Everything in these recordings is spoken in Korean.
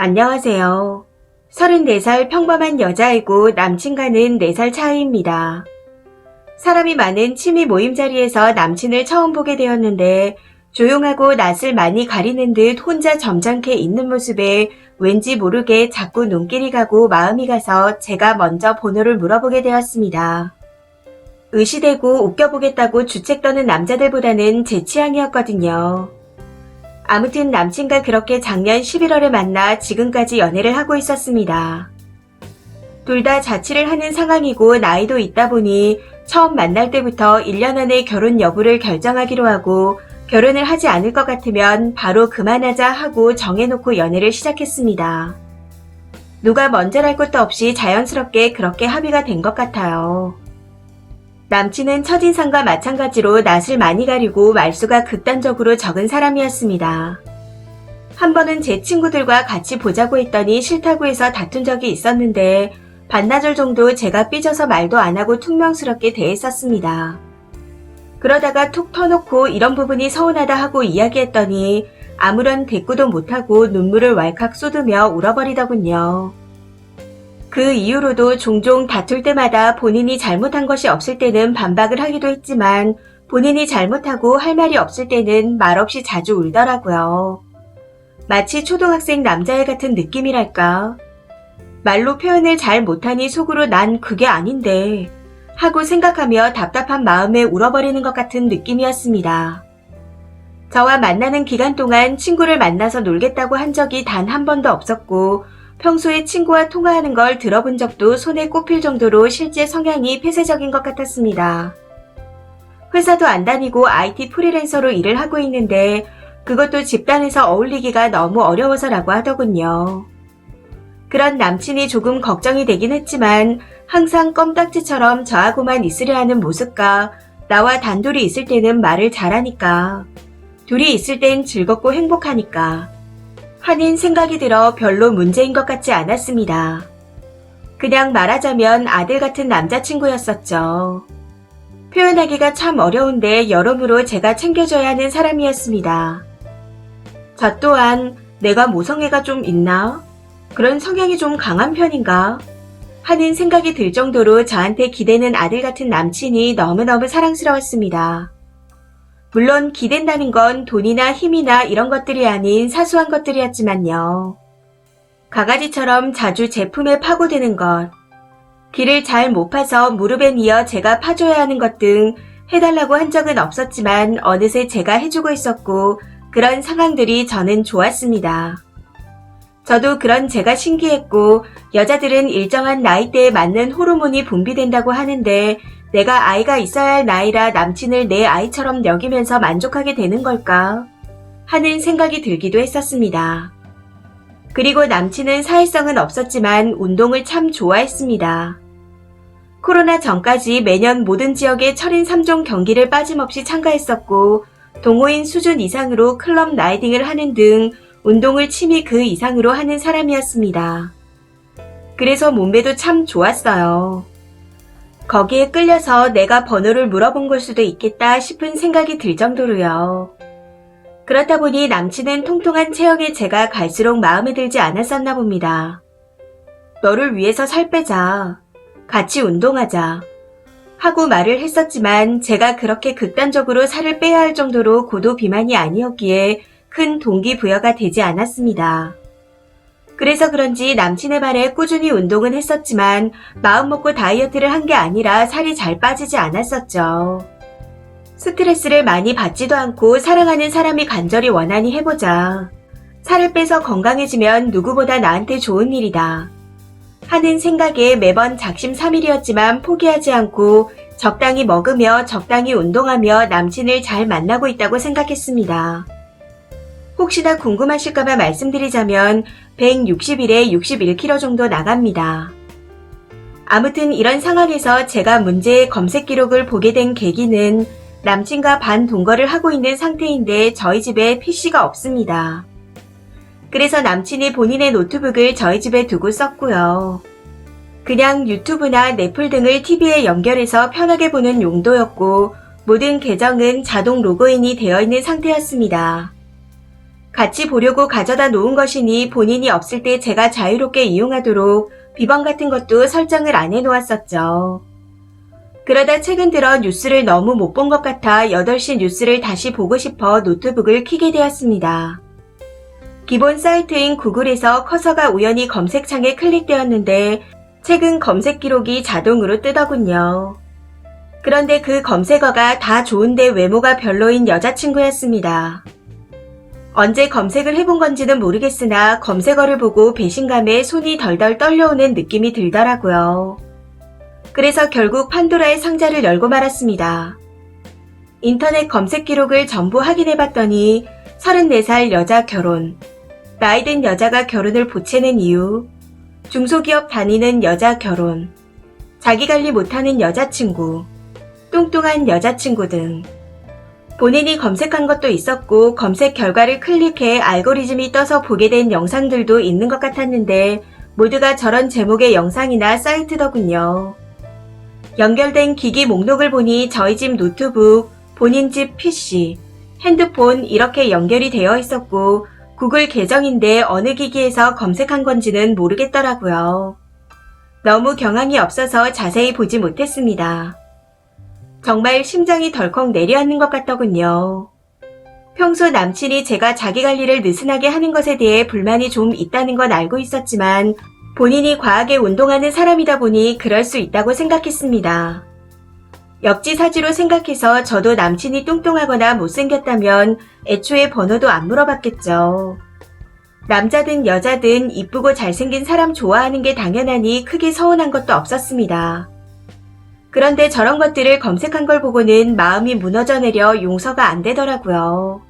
안녕하세요. 34살 평범한 여자이고 남친과는 4살 차이입니다. 사람이 많은 취미 모임 자리에서 남친을 처음 보게 되었는데 조용하고 낯을 많이 가리는 듯 혼자 점잖게 있는 모습에 왠지 모르게 자꾸 눈길이 가고 마음이 가서 제가 먼저 번호를 물어보게 되었습니다. 의시되고 웃겨보겠다고 주책 떠는 남자들보다는 제 취향이었거든요. 아무튼 남친과 그렇게 작년 11월에 만나 지금까지 연애를 하고 있었습니다. 둘 다 자취를 하는 상황이고 나이도 있다 보니 처음 만날 때부터 1년 안에 결혼 여부를 결정하기로 하고 결혼을 하지 않을 것 같으면 바로 그만하자 하고 정해놓고 연애를 시작했습니다. 누가 먼저랄 것도 없이 자연스럽게 그렇게 합의가 된 것 같아요. 남친은 첫인상과 마찬가지로 낯을 많이 가리고 말수가 극단적으로 적은 사람이었습니다. 한 번은 제 친구들과 같이 보자고 했더니 싫다고 해서 다툰 적이 있었는데 반나절 정도 제가 삐져서 말도 안 하고 퉁명스럽게 대했었습니다. 그러다가 툭 터놓고 이런 부분이 서운하다 하고 이야기했더니 아무런 대꾸도 못하고 눈물을 왈칵 쏟으며 울어버리더군요. 그 이후로도 종종 다툴 때마다 본인이 잘못한 것이 없을 때는 반박을 하기도 했지만 본인이 잘못하고 할 말이 없을 때는 말없이 자주 울더라고요. 마치 초등학생 남자애 같은 느낌이랄까. 말로 표현을 잘 못하니 속으로 난 그게 아닌데 하고 생각하며 답답한 마음에 울어버리는 것 같은 느낌이었습니다. 저와 만나는 기간 동안 친구를 만나서 놀겠다고 한 적이 단 한 번도 없었고 평소에 친구와 통화하는 걸 들어본 적도 손에 꼽힐 정도로 실제 성향이 폐쇄적인 것 같았습니다. 회사도 안 다니고 IT 프리랜서로 일을 하고 있는데 그것도 집단에서 어울리기가 너무 어려워서라고 하더군요. 그런 남친이 조금 걱정이 되긴 했지만 항상 껌딱지처럼 저하고만 있으려 하는 모습과 나와 단둘이 있을 때는 말을 잘하니까 둘이 있을 땐 즐겁고 행복하니까 하는 생각이 들어 별로 문제인 것 같지 않았습니다. 그냥 말하자면 아들 같은 남자친구였었죠. 표현하기가 참 어려운데 여러모로 제가 챙겨줘야 하는 사람이었습니다. 저 또한 내가 모성애가 좀 있나? 그런 성향이 좀 강한 편인가? 하는 생각이 들 정도로 저한테 기대는 아들 같은 남친이 너무너무 사랑스러웠습니다. 물론 기댄다는 건 돈이나 힘이나 이런 것들이 아닌 사소한 것들이었지만요. 가가지처럼 자주 제품에 파고드는 것, 길을 잘 못 파서 무릎에 미어 제가 파줘야 하는 것 등 해달라고 한 적은 없었지만 어느새 제가 해주고 있었고 그런 상황들이 저는 좋았습니다. 저도 그런 제가 신기했고 여자들은 일정한 나이대에 맞는 호르몬이 분비된다고 하는데 내가 아이가 있어야 할 나이라 남친을 내 아이처럼 여기면서 만족하게 되는 걸까? 하는 생각이 들기도 했었습니다. 그리고 남친은 사회성은 없었지만 운동을 참 좋아했습니다. 코로나 전까지 매년 모든 지역의 철인 3종 경기를 빠짐없이 참가했었고 동호인 수준 이상으로 클럽 라이딩을 하는 등 운동을 취미 그 이상으로 하는 사람이었습니다. 그래서 몸매도 참 좋았어요. 거기에 끌려서 내가 번호를 물어본 걸 수도 있겠다 싶은 생각이 들 정도로요. 그렇다 보니 남친은 통통한 체형의 제가 갈수록 마음에 들지 않았었나 봅니다. 너를 위해서 살 빼자. 같이 운동하자. 하고 말을 했었지만 제가 그렇게 극단적으로 살을 빼야 할 정도로 고도 비만이 아니었기에 큰 동기부여가 되지 않았습니다. 그래서 그런지 남친의 말에 꾸준히 운동은 했었지만 마음 먹고 다이어트를 한 게 아니라 살이 잘 빠지지 않았었죠. 스트레스를 많이 받지도 않고 사랑하는 사람이 간절히 원하니 해보자. 살을 빼서 건강해지면 누구보다 나한테 좋은 일이다. 하는 생각에 매번 작심삼일이었지만 포기하지 않고 적당히 먹으며 적당히 운동하며 남친을 잘 만나고 있다고 생각했습니다. 혹시나 궁금하실까봐 말씀드리자면 160일에 61kg 정도 나갑니다. 아무튼 이런 상황에서 제가 문제의 검색 기록을 보게 된 계기는 남친과 반 동거를 하고 있는 상태인데 저희 집에 PC가 없습니다. 그래서 남친이 본인의 노트북을 저희 집에 두고 썼고요. 그냥 유튜브나 넷플 등을 TV에 연결해서 편하게 보는 용도였고 모든 계정은 자동 로그인이 되어 있는 상태였습니다. 같이 보려고 가져다 놓은 것이니 본인이 없을 때 제가 자유롭게 이용하도록 비번 같은 것도 설정을 안 해놓았었죠. 그러다 최근 들어 뉴스를 너무 못 본 것 같아 8시 뉴스를 다시 보고 싶어 노트북을 켜게 되었습니다. 기본 사이트인 구글에서 커서가 우연히 검색창에 클릭되었는데 최근 검색 기록이 자동으로 뜨더군요. 그런데 그 검색어가 다 좋은데 외모가 별로인 여자친구였습니다. 언제 검색을 해본 건지는 모르겠으나 검색어를 보고 배신감에 손이 덜덜 떨려오는 느낌이 들더라고요. 그래서 결국 판도라의 상자를 열고 말았습니다. 인터넷 검색 기록을 전부 확인해 봤더니 34살 여자 결혼, 나이 든 여자가 결혼을 보채는 이유, 중소기업 다니는 여자 결혼, 자기 관리 못하는 여자친구, 뚱뚱한 여자친구 등 본인이 검색한 것도 있었고 검색 결과를 클릭해 알고리즘이 떠서 보게 된 영상들도 있는 것 같았는데 모두가 저런 제목의 영상이나 사이트더군요. 연결된 기기 목록을 보니 저희 집 노트북, 본인 집 PC, 핸드폰 이렇게 연결이 되어 있었고 구글 계정인데 어느 기기에서 검색한 건지는 모르겠더라고요. 너무 경황이 없어서 자세히 보지 못했습니다. 정말 심장이 덜컥 내려앉는 것 같더군요. 평소 남친이 제가 자기 관리를 느슨하게 하는 것에 대해 불만이 좀 있다는 건 알고 있었지만 본인이 과하게 운동하는 사람이다 보니 그럴 수 있다고 생각했습니다. 역지사지로 생각해서 저도 남친이 뚱뚱하거나 못생겼다면 애초에 번호도 안 물어봤겠죠. 남자든 여자든 이쁘고 잘생긴 사람 좋아하는 게 당연하니 크게 서운한 것도 없었습니다. 그런데 저런 것들을 검색한 걸 보고는 마음이 무너져 내려 용서가 안 되더라고요.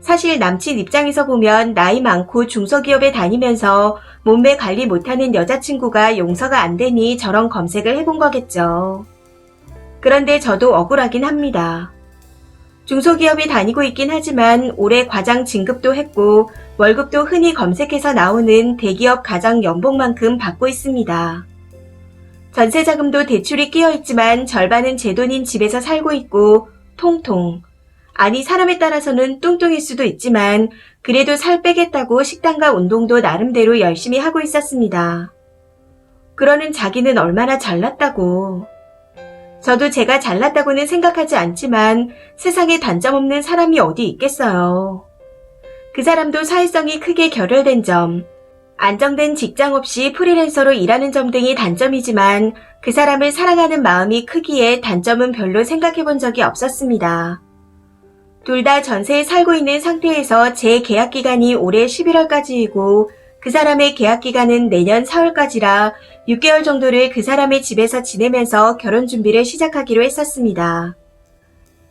사실 남친 입장에서 보면 나이 많고 중소기업에 다니면서 몸매 관리 못하는 여자친구가 용서가 안 되니 저런 검색을 해본 거겠죠. 그런데 저도 억울하긴 합니다. 중소기업에 다니고 있긴 하지만 올해 과장 진급도 했고 월급도 흔히 검색해서 나오는 대기업 가장 연봉만큼 받고 있습니다. 전세자금도 대출이 끼어 있지만 절반은 제 돈인 집에서 살고 있고 통통. 아니 사람에 따라서는 뚱뚱일 수도 있지만 그래도 살 빼겠다고 식단과 운동도 나름대로 열심히 하고 있었습니다. 그러는 자기는 얼마나 잘났다고. 저도 제가 잘났다고는 생각하지 않지만 세상에 단점 없는 사람이 어디 있겠어요. 그 사람도 사회성이 크게 결여된 점, 안정된 직장 없이 프리랜서로 일하는 점 등이 단점이지만 그 사람을 사랑하는 마음이 크기에 단점은 별로 생각해 본 적이 없었습니다. 둘 다 전세에 살고 있는 상태에서 제 계약 기간이 올해 11월까지이고 그 사람의 계약 기간은 내년 4월까지라 6개월 정도를 그 사람의 집에서 지내면서 결혼 준비를 시작하기로 했었습니다.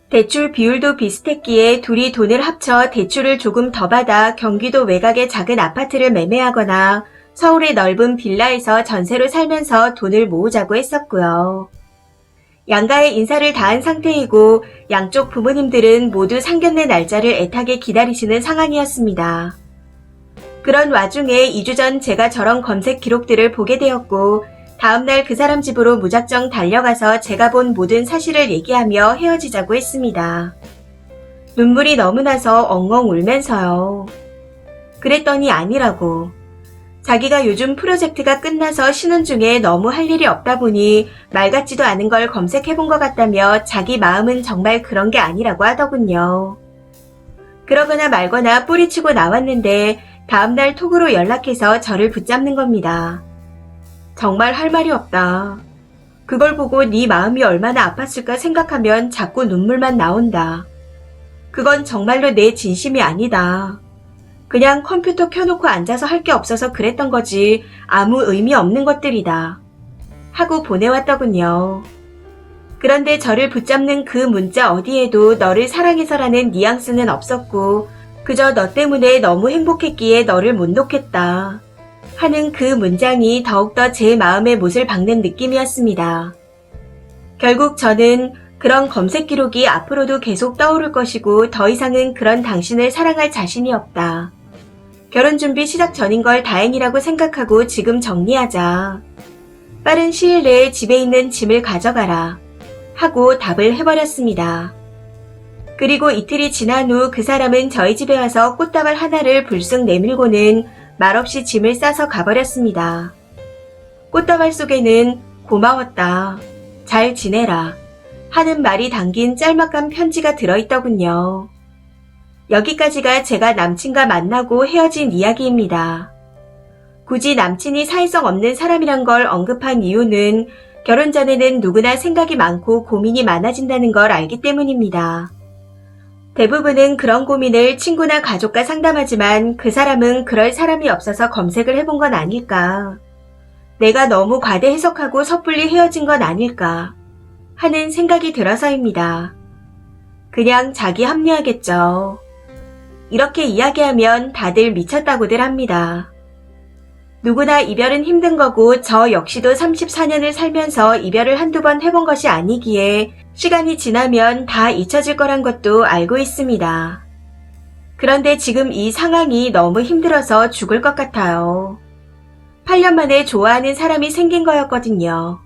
대출 비율도 비슷했기에 둘이 돈을 합쳐 대출을 조금 더 받아 경기도 외곽의 작은 아파트를 매매하거나 서울의 넓은 빌라에서 전세로 살면서 돈을 모으자고 했었고요. 양가의 인사를 다한 상태이고 양쪽 부모님들은 모두 상견례 날짜를 애타게 기다리시는 상황이었습니다. 그런 와중에 2주 전 제가 저런 검색 기록들을 보게 되었고 다음날 그 사람 집으로 무작정 달려가서 제가 본 모든 사실을 얘기하며 헤어지자고 했습니다. 눈물이 너무 나서 엉엉 울면서요. 그랬더니 아니라고. 자기가 요즘 프로젝트가 끝나서 쉬는 중에 너무 할 일이 없다 보니 말 같지도 않은 걸 검색해 본 것 같다며 자기 마음은 정말 그런 게 아니라고 하더군요. 그러거나 말거나 뿌리치고 나왔는데 다음날 톡으로 연락해서 저를 붙잡는 겁니다. 정말 할 말이 없다. 그걸 보고 네 마음이 얼마나 아팠을까 생각하면 자꾸 눈물만 나온다. 그건 정말로 내 진심이 아니다. 그냥 컴퓨터 켜놓고 앉아서 할 게 없어서 그랬던 거지 아무 의미 없는 것들이다. 하고 보내왔더군요. 그런데 저를 붙잡는 그 문자 어디에도 너를 사랑해서라는 뉘앙스는 없었고 그저 너 때문에 너무 행복했기에 너를 못 놓겠다. 하는 그 문장이 더욱더 제 마음에 못을 박는 느낌이었습니다. 결국 저는 그런 검색 기록이 앞으로도 계속 떠오를 것이고 더 이상은 그런 당신을 사랑할 자신이 없다. 결혼 준비 시작 전인 걸 다행이라고 생각하고 지금 정리하자. 빠른 시일 내에 집에 있는 짐을 가져가라. 하고 답을 해버렸습니다. 그리고 이틀이 지난 후 그 사람은 저희 집에 와서 꽃다발 하나를 불쑥 내밀고는 말없이 짐을 싸서 가버렸습니다. 꽃다발 속에는 고마웠다. 잘 지내라. 하는 말이 담긴 짤막한 편지가 들어있더군요. 여기까지가 제가 남친과 만나고 헤어진 이야기입니다. 굳이 남친이 사회성 없는 사람이란 걸 언급한 이유는 결혼 전에는 누구나 생각이 많고 고민이 많아진다는 걸 알기 때문입니다. 대부분은 그런 고민을 친구나 가족과 상담하지만 그 사람은 그럴 사람이 없어서 검색을 해본 건 아닐까. 내가 너무 과대 해석하고 섣불리 헤어진 건 아닐까 하는 생각이 들어서입니다. 그냥 자기 합리하겠죠. 이렇게 이야기하면 다들 미쳤다고들 합니다. 누구나 이별은 힘든 거고 저 역시도 34년을 살면서 이별을 한두 번 해본 것이 아니기에 시간이 지나면 다 잊혀질 거란 것도 알고 있습니다. 그런데 지금 이 상황이 너무 힘들어서 죽을 것 같아요. 8년 만에 좋아하는 사람이 생긴 거였거든요.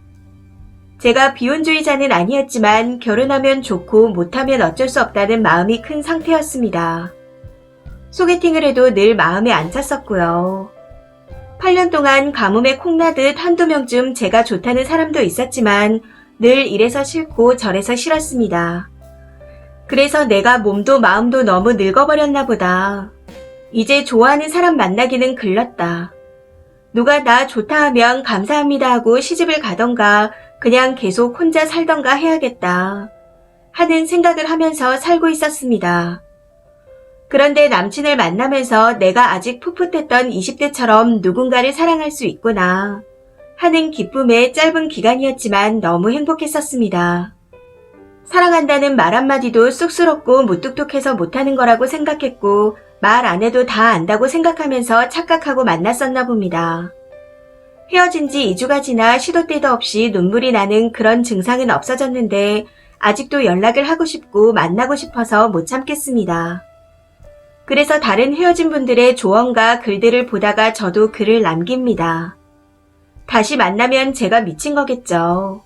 제가 비혼주의자는 아니었지만 결혼하면 좋고 못하면 어쩔 수 없다는 마음이 큰 상태였습니다. 소개팅을 해도 늘 마음에 안 찼었고요. 8년 동안 가뭄에 콩나듯 한두 명쯤 제가 좋다는 사람도 있었지만 늘 이래서 싫고 저래서 싫었습니다. 그래서 내가 몸도 마음도 너무 늙어버렸나 보다. 이제 좋아하는 사람 만나기는 글렀다. 누가 나 좋다 하면 감사합니다 하고 시집을 가던가 그냥 계속 혼자 살던가 해야겠다. 하는 생각을 하면서 살고 있었습니다. 그런데 남친을 만나면서 내가 아직 풋풋했던 20대처럼 누군가를 사랑할 수 있구나 하는 기쁨의 짧은 기간이었지만 너무 행복했었습니다. 사랑한다는 말 한마디도 쑥스럽고 무뚝뚝해서 못하는 거라고 생각했고 말 안 해도 다 안다고 생각하면서 착각하고 만났었나 봅니다. 헤어진 지 2주가 지나 시도 때도 없이 눈물이 나는 그런 증상은 없어졌는데 아직도 연락을 하고 싶고 만나고 싶어서 못 참겠습니다. 그래서 다른 헤어진 분들의 조언과 글들을 보다가 저도 글을 남깁니다. 다시 만나면 제가 미친 거겠죠.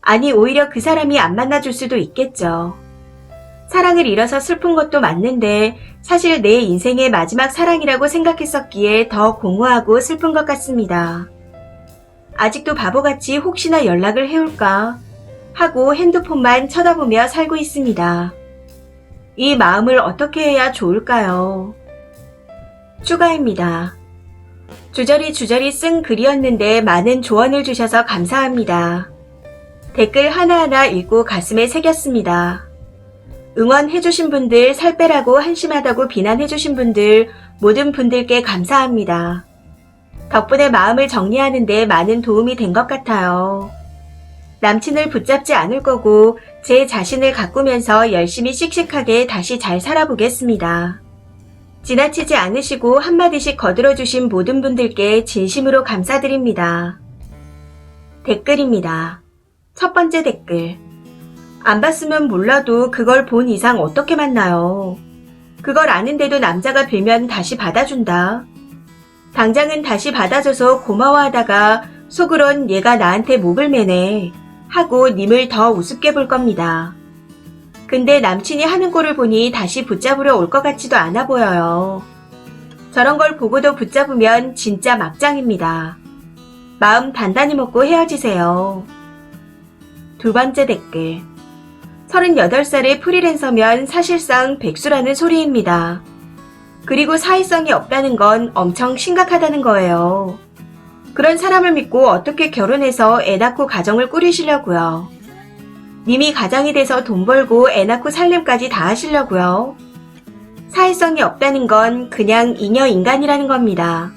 아니, 오히려 그 사람이 안 만나줄 수도 있겠죠. 사랑을 잃어서 슬픈 것도 맞는데 사실 내 인생의 마지막 사랑이라고 생각했었기에 더 공허하고 슬픈 것 같습니다. 아직도 바보같이 혹시나 연락을 해올까 하고 핸드폰만 쳐다보며 살고 있습니다. 이 마음을 어떻게 해야 좋을까요? 추가입니다. 주저리 주저리 쓴 글이었는데 많은 조언을 주셔서 감사합니다. 댓글 하나하나 읽고 가슴에 새겼습니다. 응원해주신 분들, 살 빼라고 한심하다고 비난해주신 분들, 모든 분들께 감사합니다. 덕분에 마음을 정리하는데 많은 도움이 된 것 같아요. 남친을 붙잡지 않을 거고 제 자신을 가꾸면서 열심히 씩씩하게 다시 잘 살아보겠습니다. 지나치지 않으시고 한마디씩 거들어주신 모든 분들께 진심으로 감사드립니다. 댓글입니다. 첫 번째 댓글. 안 봤으면 몰라도 그걸 본 이상 어떻게 만나요? 그걸 아는데도 남자가 빌면 다시 받아준다. 당장은 다시 받아줘서 고마워하다가 속으론 얘가 나한테 목을 매네 하고 님을 더 우습게 볼 겁니다. 근데 남친이 하는 꼴을 보니 다시 붙잡으러 올것 같지도 않아 보여요. 저런 걸 보고도 붙잡으면 진짜 막장입니다. 마음 단단히 먹고 헤어지세요. 두 번째 댓글. 38살의 프리랜서면 사실상 백수라는 소리입니다. 그리고 사회성이 없다는 건 엄청 심각하다는 거예요. 그런 사람을 믿고 어떻게 결혼해서 애 낳고 가정을 꾸리시려고요. 님이 가장이 돼서 돈 벌고 애 낳고 살림까지 다 하시려고요. 사회성이 없다는 건 그냥 잉여 인간이라는 겁니다.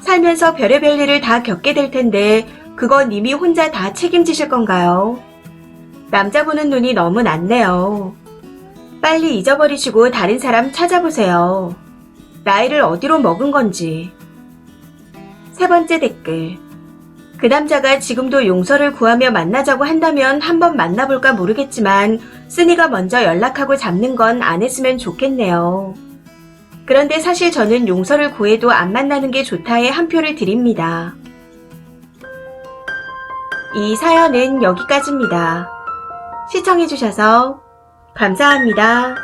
살면서 별의별 일을 다 겪게 될 텐데 그건 님이 혼자 다 책임지실 건가요? 남자 보는 눈이 너무 낮네요. 빨리 잊어버리시고 다른 사람 찾아보세요. 나이를 어디로 먹은 건지. 세 번째 댓글. 그 남자가 지금도 용서를 구하며 만나자고 한다면 한번 만나볼까 모르겠지만 쓰니가 먼저 연락하고 잡는 건 안 했으면 좋겠네요. 그런데 사실 저는 용서를 구해도 안 만나는 게 좋다에 한 표를 드립니다. 이 사연은 여기까지입니다. 시청해주셔서 감사합니다.